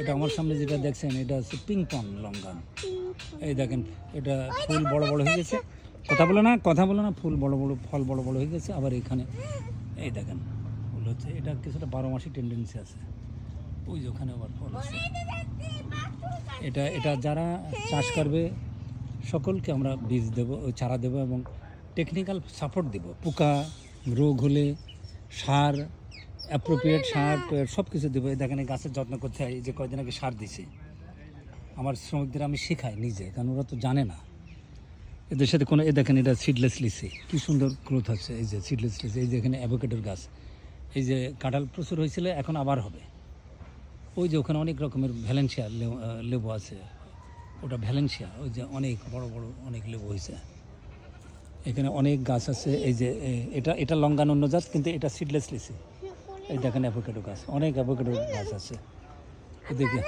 এটা আমার সামনে যেটা দেখছেন, এটা হচ্ছে পিং পং লঙ্গান এই দেখেন, এটা ফুল বড় বড় হয়ে গেছে। কথা বলো না, কথা বলো না, ফুল বড় বড়, ফল বড় বড় হয়ে গেছে। আবার এখানে, এই দেখেন, ফুল হচ্ছে, এটা কিছুটা বারো মাসি টেন্ডেন্সি আছে। ওই ওখানে আবার ফল আছে। এটা এটা যারা চাষ করবে, সকলকে আমরা বীজ দেবো চারা দেবো এবং টেকনিক্যাল সাপোর্ট দেব। পোকা, রোগ হলে, সার অ্যাপ্রোপ্রিয়েট সার সব কিছু দেবো। দেখেন গাছের যত্ন করতে হয় এই যে কয়দিন আগে সার দিছে। আমার শ্রমিকদের আমি শেখাই নিজে কারণ ওরা তো জানে না। এদের সাথে কোনো এ দেখেন এটা সিডলেস লিসি কি সুন্দর গ্রোথ হচ্ছে এই যে সিডলেস লিসি এই যে এখানে অ্যাভোকেটোর গাছ। এই যে কাঁঠাল প্রচুর হয়েছিল এখন আবার হবে। ওই যে ওখানে অনেক রকমের ভ্যালেন্সিয়া লেবু- লেবু আছে। ওটা ভ্যালেন্সিয়া ওই যে অনেক বড় বড় অনেক লেবু হয়েছে। এখানে অনেক গাছ আছে এই যে এটা এটা লঙ্গান অন্য জাত কিন্তু এটা সিডলেস লিসি এই দেখেন অ্যাভোকেটো গাছ অনেক অ্যাভোকেটো গাছ আছে। এদিকে।